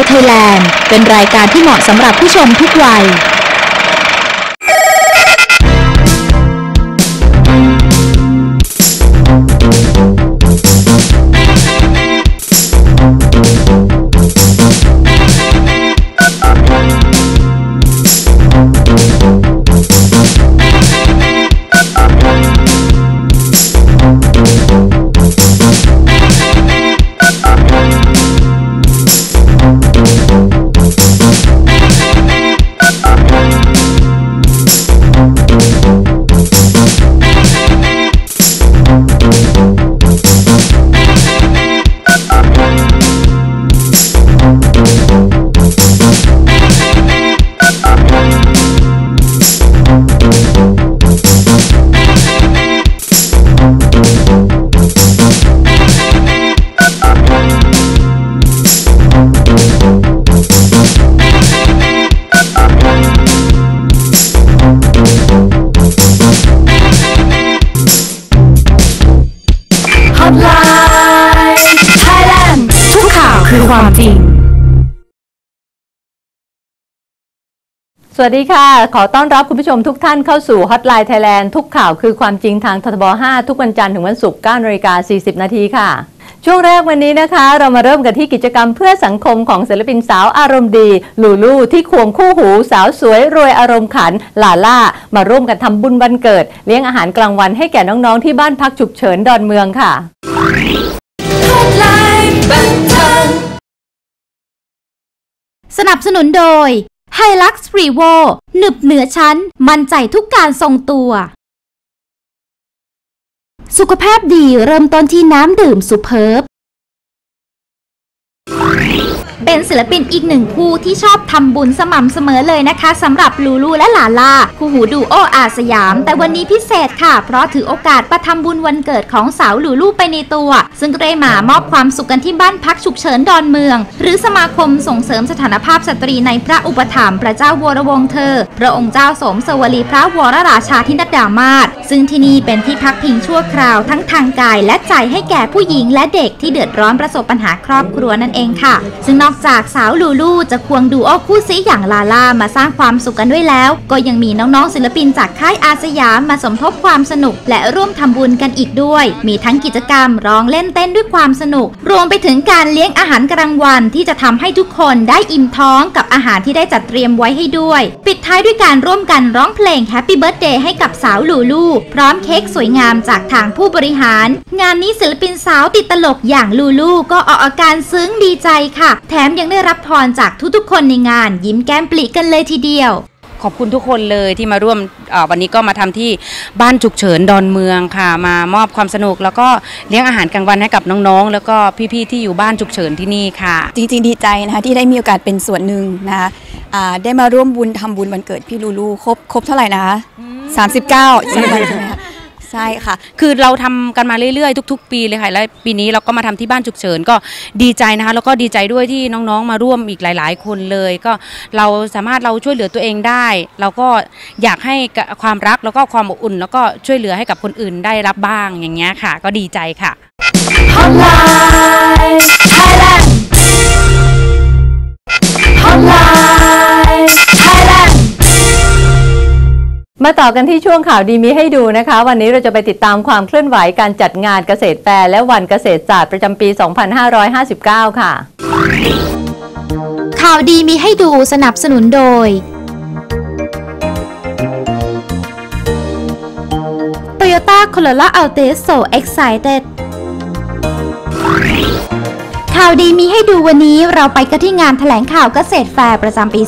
น์ไทยแลนด์ เป็นรายการที่เหมาะสำหรับผู้ชมทุกวัย สวัสดีค่ะ ขอต้อนรับคุณผู้ชมทุกท่านเข้าสู่ Hotline Thailand ทุกข่าวคือความจริงทางททบ5 ทุกวันจันทร์ถึงวันศุกร์9นาฬิกา40 นาทีค่ะ ช่วงแรกวันนี้นะคะ เรามาเริ่มกันที่กิจกรรมเพื่อสังคมของศิลปินสาวอารมณ์ดี ลูลูที่ควงคู่หูสาวสวยรวยอารมณ์ขันลาล่า มาร่วมกันทำบุญวันเกิด เลี้ยงอาหารกลางวันให้แก่น้องๆที่บ้านพักฉุกเฉินดอนเมืองค่ะ Hotline บันเทิงสนับสนุนโดย ไฮลักซ์รีโวหนึบเหนือชั้น มั่นใจทุกการทรงตัว สุขภาพดีเริ่มต้นที่น้ำดื่มสุเพิร์บ เป็นศิลปินอีกหนึ่งคู่ที่ชอบทำบุญสม่ำเสมอเลยนะคะสำหรับลูลูและหลาลาคู่หูดูโออาสยาม แต่วันนี้พิเศษค่ะ เพราะถือโอกาสมาทำบุญวันเกิดของสาวลูลูไปในตัว ซึ่งก็ได้มามอบความสุขกันที่บ้านพักฉุกเฉินดอนเมือง หรือสมาคมส่งเสริมสถานภาพสตรีในพระอุปถัมภ์พระเจ้าวรวงเธอ พระองค์เจ้าสมสวลีพระวรราชาธินดามาศซึ่งที่นี่เป็นที่พักพิงชั่วคราวทั้งทางกายและใจให้แก่ผู้หญิงและเด็กที่เดือดร้อนประสบปัญหาครอบครัวนั่นเองค่ะ ซึ่งนอกจากสาวลูลูจะควงดูโอคู่ซีอย่างลาล่ามาสร้างความสุขกันด้วยแล้ว ก็ยังมีน้องๆศิลปินจากค่ายอาสยามมาสมทบความสนุก และร่วมทำบุญกันอีกด้วย มีทั้งกิจกรรมร้องเล่นเต้นด้วยความสนุก รวมไปถึงการเลี้ยงอาหารกลางวันที่จะทำให้ทุกคนได้อิ่มท้องกับอาหารที่ได้จัดเตรียมไว้ให้ด้วย ปิดท้ายด้วยการร่วมกันร้องเพลง Happy Birthday ให้กับสาวลูลูพร้อมเค้กสวยงามจากทางผู้บริหาร งานนี้ศิลปินสาวติดตลกอย่างลูลูก็ออกอาการซึ้งดีใจค่ะแถมยังได้รับพรจากทุกๆ คนในงานยิ้มแก้มปลีกันเลยทีเดียว ขอบคุณทุกคนเลยที่มาร่วมเอ่อวันนี้ก็มาทำที่บ้านฉุกเฉินดอนเมืองค่ะ มามอบความสนุก แล้วก็เลี้ยงอาหารกลางวันให้กับน้องๆ แล้วก็พี่ๆที่อยู่บ้านฉุกเฉินที่นี่ค่ะ จริงๆดีใจนะคะที่ได้มีโอกาสเป็นส่วนหนึ่งนะคะอ่าได้มาร่วมบุญทำบุญวันเกิดพี่ลูลูครบครบเท่าไหร่นะคะ39ใช่ไหมใช่ไหมคะ ใช่ค่ะ คือเราทำกันมาเรื่อยๆ ทุก ๆ ปีเลยค่ะ และปีนี้เราก็มาทำที่บ้านฉุกเฉินก็ดีใจนะคะ แล้วก็ดีใจด้วยที่น้องๆมาร่วมอีกหลาย ๆ คนเลย ก็เราสามารถเราช่วยเหลือตัวเองได้ เราก็อยากให้ความรักแล้วก็ความอบอุ่น แล้วก็ช่วยเหลือให้กับคนอื่นได้รับบ้างอย่างเงี้ยค่ะ ก็ดีใจค่ะ Hotline Thailand Hotline มาต่อกันที่ช่วงข่าวดีมีให้ดูนะคะ วันนี้เราจะไปติดตามความเคลื่อนไหวการจัดงานเกษตรแฟร์และวันเกษตรศาสตร์ประจำปี 2559 ค่ะ ข่าวดีมีให้ดูสนับสนุนโดย Toyota Corolla Altis So Excited ข่าวดีมีให้ดูวันนี้เราไปกันที่งานแถลงข่าวเกษตรแฟร์ประจำปี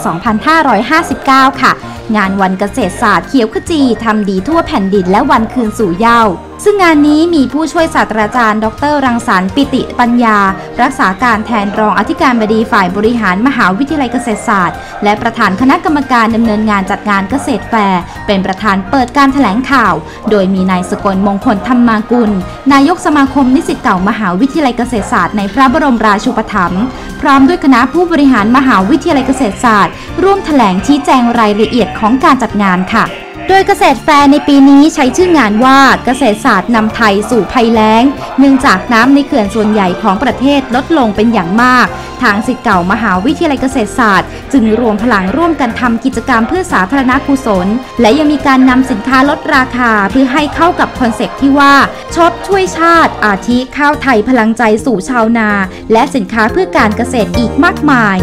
2559 ค่ะ งานวันเกษตรศาสตร์เขียวขจีทำดีทั่วแผ่นดินและวันคืนสู่เยาว์ซึ่งงานนี้มีผู้ช่วยศาสตราจารย์ ดร รังสรรค์ปิติปัญญา รักษาการแทนรองอธิการบดีฝ่ายบริหารมหาวิทยาลัยเกษตรศาสตร์ และประธานคณะกรรมการดำเนินงานจัดงานเกษตรแฟร์เป็นประธานเปิดการแถลงข่าว โดยมีนายสกลมงคลธรรมากุล นายกสมาคมนิสิตเก่ามหาวิทยาลัยเกษตรศาสตร์ในพระบรมราชูปถัมภ์พร้อมด้วยคณะผู้บริหารมหาวิทยาลัยเกษตรศาสตร์ ร่วมแถลงชี้แจงรายละเอียดของการจัดงานค่ะ โดยเกษตรแฟร์ในปีนี้ใช้ชื่องานว่าเกษตรศาสตร์นำไทยสู่ภัยแล้ง เนื่องจากน้ำในเขื่อนส่วนใหญ่ของประเทศลดลงเป็นอย่างมาก ทางสิทธิ์เก่ามหาวิทยาลัยเกษตรศาสตร์ จึงรวมพลังร่วมกันทำกิจกรรมเพื่อสาธารณกุศล และยังมีการนำสินค้าลดราคาเพื่อให้เข้ากับคอนเซ็ปที่ว่าชดช่วยชาติ อาทิข้าวไทยพลังใจสู่ชาวนา และสินค้าเพื่อการเกษตรอีกมากมาย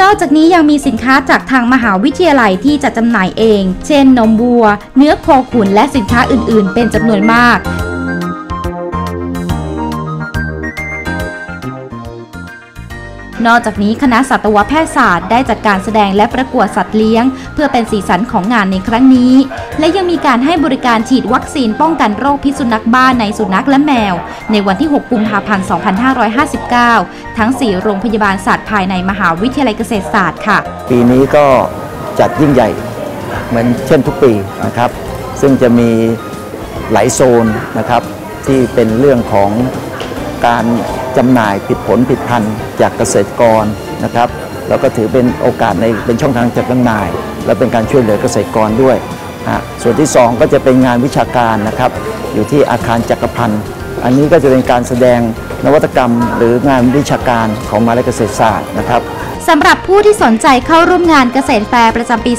นอกจากนี้ยังมีสินค้าจากทางมหาวิทยาลัยที่จะจำหน่ายเอง เช่น นมวัว เนื้อโคขุนและสินค้าอื่น ๆ เป็นจำนวนมาก นอกจากนี้คณะสัตวแพทยศาสตร์ได้จัดการแสดงและประกวดสัตว์เลี้ยง เพื่อเป็นสีสันของงานในครั้งนี้ และยังมีการให้บริการฉีดวัคซีนป้องกันโรคพิษสุนัขบ้าในสุนัขและแมว ในวันที่ 6 กุมภาพันธ์ 2559 ทั้ง 4 โรงพยาบาลสัตว์ภายในมหาวิทยาลัยเกษตรศาสตร์ค่ะ ปีนี้ก็จัดยิ่งใหญ่เหมือนเช่นทุกปีนะครับ ซึ่งจะมีหลายโซนนะครับที่เป็นเรื่องของการ จำหน่ายผิดผลผิดพันธุ์จากเกษตรกรนะครับแล้วก็ถือเป็นโอกาสในเป็นช่องทางจัดจำหน่าย และเป็นการช่วยเหลือเกษตรกรด้วยฮะส่วนที่ 2 ก็จะเป็นงานวิชาการนะครับ อยู่ที่อาคารจักรพันธ์ อันนี้ก็จะเป็นการแสดง นวัตกรรม หรืองานวิชาการของมหาวิทยาลัยเกษตรศาสตร์นะครับสำหรับผู้ที่สนใจเข้าร่วมงานเกษตรแฟร์ประจำปี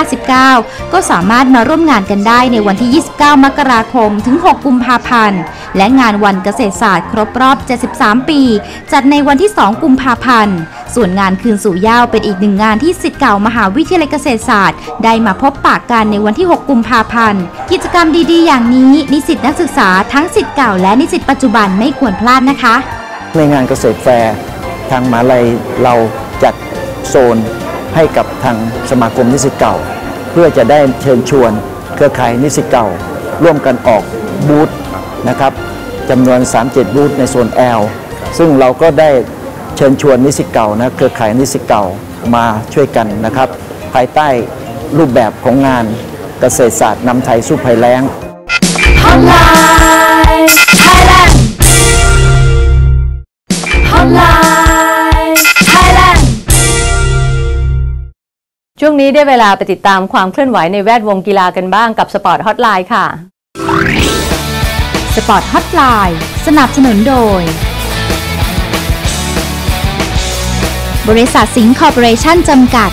2559 ก็สามารถมาร่วมงานกันได้ในวันที่ 29 มกราคม ถึง 6 กุมภาพันธ์ และงานวันเกษตรศาสตร์ครบรอบ 73 ปี จัดในวันที่ 2 กุมภาพันธ์ ส่วนงานคืนสู่ย้าเป็นอีกหนึ่งงานที่สิทธิ์เก่ามหาวิทยาลัยเกษตรศาสตร์ ได้มาพบปากกันในวันที่ 6 กุมภาพันธ์ กิจกรรมดีๆ อย่างนี้ นิสิตนักศึกษาทั้งสิทธิ์เก่าและนิสิตปัจจุบันไม่ควรพลาดนะคะ ในงานเกษตรแฟร์ทางมหาลัยเราจัดโซนให้กับทางสมาคมนิสิตเก่า เพื่อจะได้เชิญชวน เครือข่ายนิสิตเก่า ร่วมกันออกบูธนะครับจำนวน 37 บูธในโซน L ซึ่งเราก็ได้ เชิญชวนนิสิตเก่านะเครือข่ายนิสิตเก่ามาช่วยกันนะครับ ภายใต้รูปแบบของงานเกษตรศาสตร์นำไทยสู้ภัยแล้ง Hotline Thailand Hotline Thailand ช่วงนี้ได้เวลาไปติดตามความเคลื่อนไหวในแวดวงกีฬากันบ้างกับสปอร์ตฮอตไลน์ค่ะ สปอร์ตฮอตไลน์สนับสนุนโดย บริษัทสิงห์คอร์ปอเรชั่นจำกัด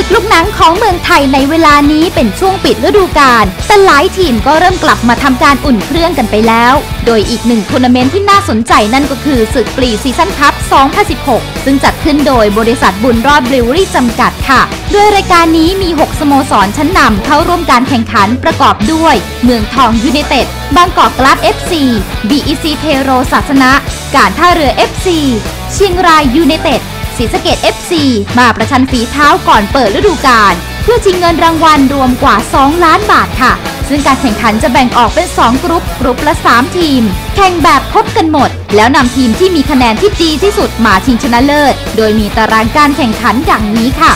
ศึกลูกหนังของเมืองไทยในเวลานี้เป็นช่วงปิดฤดูกาลแต่หลายทีมก็เริ่มกลับมาทำการอุ่นเครื่องกันไปแล้ว โดยอีกหนึ่งทัวร์นาเมนต์ที่น่าสนใจนั่นก็คือศึกปรีซีซั่นคัพ 2016 ซึ่งจัดขึ้นโดยบริษัทบุญรอดบริวรี่จำกัดค่ะ โดยรายการนี้มี 6 สโมสรชั้นนำเข้าร่วมการแข่งขันประกอบด้วย เมืองทองยูไนเต็ดบางกอกกลาส FC BEC เทโรศาสนะ การท่าเรือ FC เชียงรายยูไนเต็ด ศรีสะเกด FC มาประชันฝีเท้าก่อนเปิดฤดูกาลเพื่อชิงเงินรางวัลรวมกว่า 2 ล้านบาทค่ะ ซึ่งการแข่งขันจะแบ่งออกเป็น 2 กรุ๊ป กรุ๊ปละ 3 ทีม แข่งแบบพบกันหมด แล้วนำทีมที่มีคะแนนที่ดีที่สุดมาชิงชนะเลิศ โดยมีตารางการแข่งขันดังนี้ค่ะ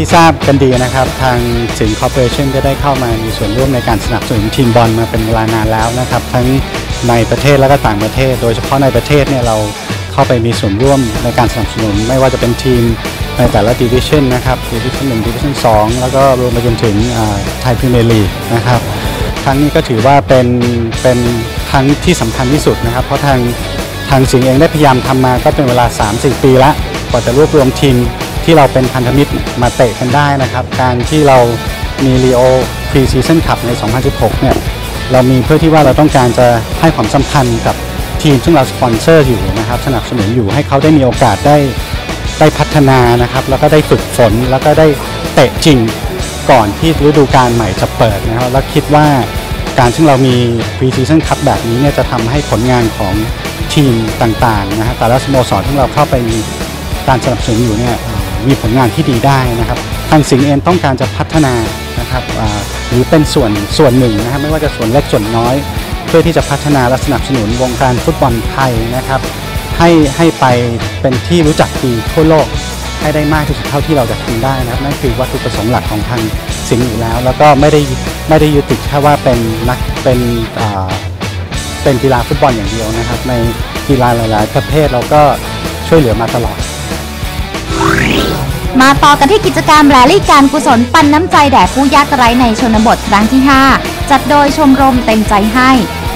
ที่ทราบกันดีนะครับ ทางสิงห์คอร์ปอเรชั่นก็ได้เข้ามามีส่วนร่วมในการสนับสนุนทีมบอลมาเป็นเวลานานแล้วนะครับ ทั้งในประเทศและก็ต่างประเทศ โดยเฉพาะในประเทศเนี่ยเราเข้าไปมีส่วนร่วมในการสนับสนุน ไม่ว่าจะเป็นทีมในแต่ละดิวิชันนะครับดิวิชันหนึ่งดิวิชันสองแล้วก็รวมไปจนถึงไทยพรีเมียร์ลีกนะครับครั้งนี้ก็ถือว่าเป็นเป็นครั้งที่สำคัญที่สุดนะครับ เพราะทางทางสิงห์เองได้พยายามทำมาก็เป็นเวลา 3-4 ปีละกว่าจะรวบรวมทีม ที่เราเป็นพันธมิตรมาเตะกันได้นะครับ การที่เรามีลีโอพรีซีซั่นคัพใน 2016 เนี่ย เรามีเพื่อที่ว่าเราต้องการจะให้ความสำคัญกับทีมซึ่งเราสปอนเซอร์อยู่นะครับ สนับสนุนอยู่ให้เขาได้มีโอกาสได้ได้พัฒนานะครับ แล้วก็ได้ฝึกฝนแล้วก็ได้เตะจริงก่อนที่ฤดูกาลใหม่จะเปิดนะครับ แล้วคิดว่าการที่เรามี Pre-Season Cup แบบนี้เนี่ยจะทำให้ผลงานของทีมต่างๆนะฮะแต่ละสโมสรที่เราเข้าไปมีการสนับสนุนอยู่เนี่ย มีผลงานที่ดีได้นะครับ ทางสิงห์เองต้องการจะพัฒนานะครับหรือเป็นส่วนส่วนหนึ่งนะครับไม่ว่าจะส่วนเล็กส่วนน้อย เพื่อที่จะพัฒนาและสนับสนุนวงการฟุตบอลไทยนะครับให้ให้ไปเป็นที่รู้จักดีทั่วโลกให้ได้มากที่สุดเท่าที่เราจะทำได้นะครับนั่นคือวัตถุประสงค์หลักของทางสิงห์อยู่แล้ว แล้วก็ไม่ได้ไม่ได้ยึดติดแค่ว่าเป็นนักเป็นอ่าเป็นกีฬาฟุตบอลอย่างเดียวนะครับ ในกีฬาหลาย ๆ ประเภทเราก็ช่วยเหลือมาตลอด มาต่อกันที่กิจกรรมแรลลี่การกุศลปันน้ำใจแด่ผู้ยากไร้ในชนบทครั้งที่ 5 จัดโดยชมรมเต็มใจให้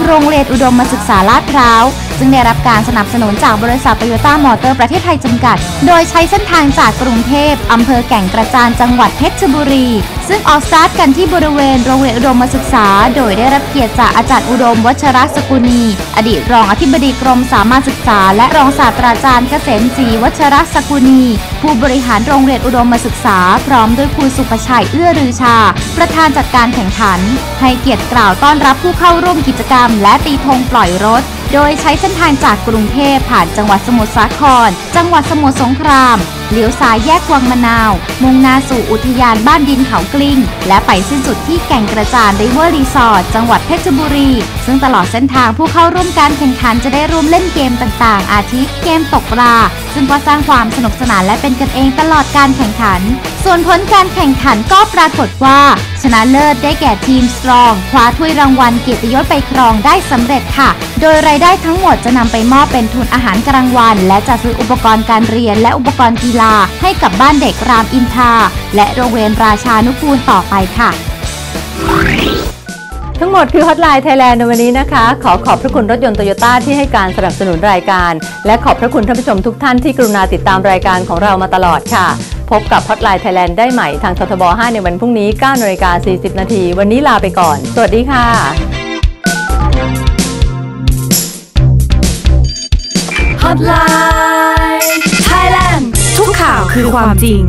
โรงเรียนอุดมศึกษาลาดพร้าว ซึ่งได้รับการสนับสนุนจากบริษัทโตโยต้ามอเตอร์ประเทศไทยจำกัด โดยใช้เส้นทางจากกรุงเทพอำเภอแก่งกระจานจังหวัดเพชรบุรี ซึ่งออกสตาร์ทกันที่บริเวณโรงเรียนอุดมศึกษา โดยได้รับเกียรติจากอาจารย์อุดมวัชรสกุลีอดีตรองอธิบดีกรมสามัญศึกษา และรองศาสตราจารย์เกษมศรีวัชรสกุลีผู้บริหารโรงเรียนอุดมศึกษา พร้อมด้วยครูสุประชัยเอื้อรือชา ประธานจัดการแข่งขัน ให้เกียรติกล่าวต้อนรับผู้เข้าร่วมกิจกรรม และตีธงปล่อยรถ ดยใช้เส้นทางจากกรุงเทพผ่านจังหวัดสมุทรสาคร จังหวัดสมุทรสงครามเลี้ยวซ้ายแยกวังมะนาว มุ่งหน้าสู่อุทยานบ้านดินเขากลิ้ง และไปสิ้นสุดที่แก่งกระจานริเวอร์รีสอร์ทจังหวัดเพชรบุรี ซึ่งตลอดเส้นทางผู้เข้าร่วมการแข่งขันจะได้ร่วมเล่นเกมต่างๆ อาทิเกมตกปลา ซึ่งก็สร้างความสนุกสนานและเป็นกันเองตลอดการแข่งขัน ส่วนผลการแข่งขันก็ปรากฏว่า ชนะเลิศได้แก่ทีมสตรองคว้าถ้วยรางวัลเกียรติยศไปครองได้สำเร็จค่ะ โดยรายได้ทั้งหมดจะนำไปมอบเป็นทุนอาหารกลางวัน และจะซื้ออุปกรณ์การเรียนและอุปกรณ์กีฬาให้กับบ้านเด็กรามอินทราและโรงเรียนราชานุกูลต่อไปค่ะ ทั้งหมดคือฮอตไลน์ไทยแลนด์ในวันนี้นะคะ ขอขอบพระคุณรถยนต์โตโยต้าที่ให้การสนับสนุนรายการ และขอบพระคุณท่านผู้ชมทุกท่านที่กรุณาติดตามรายการของเรามาตลอดค่ะ พบกับฮอตไลน์ไทยแลนด์ได้ใหม่ทางททบ 5 ในวันพรุ่งนี้9นาฬิกา40 นาที วันนี้ลาไปก่อน สวัสดีค่ะ Hotline Thailand ทุก ข่าวคือความจริง